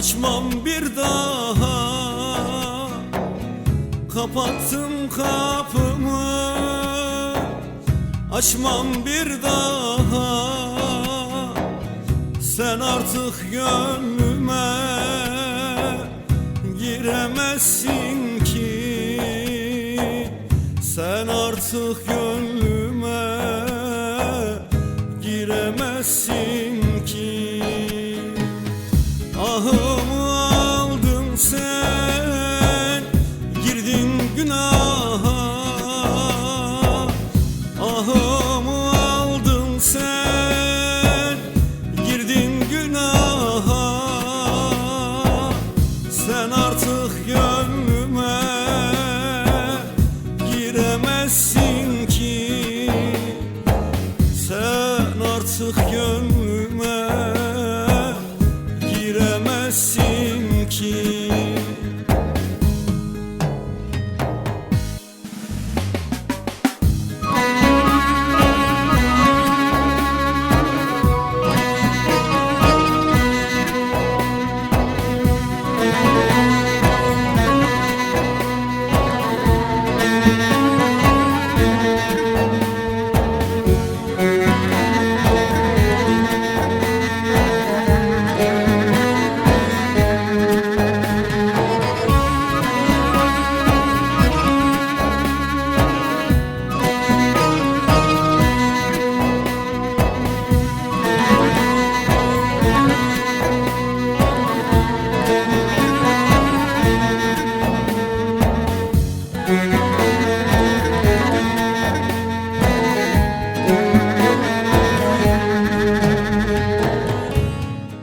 Açmam bir daha. Kapattım kapımı. Açmam bir daha. Sen artık gönlüme Giremezsin ki. Sen artık gönlüme giremezsin günah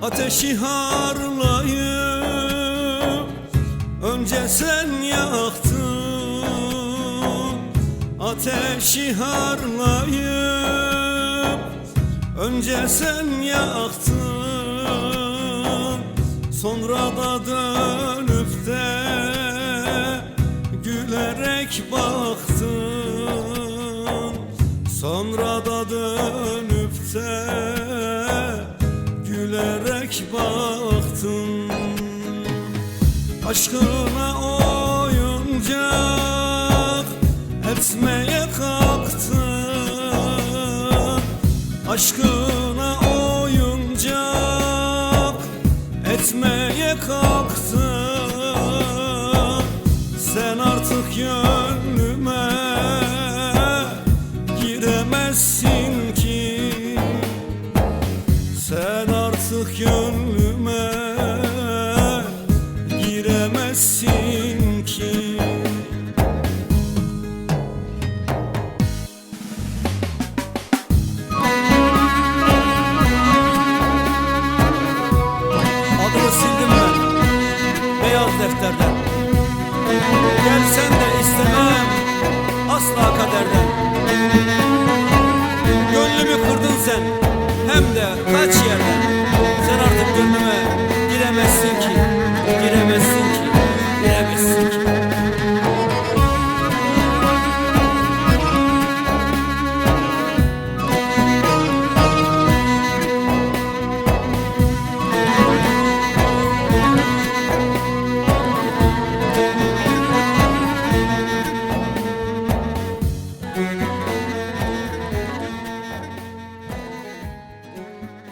Ateşi harlayıp Önce sen yaktın. Ateşi harlayıp Önce sen yaktın. Sonra da dönüp de Gülerek baktın baktın Aşkına oyuncak. Etmeye kalktın Aşkına oyuncak. Etmeye kalktın Sen artık gönlüme giremezsin giremezsin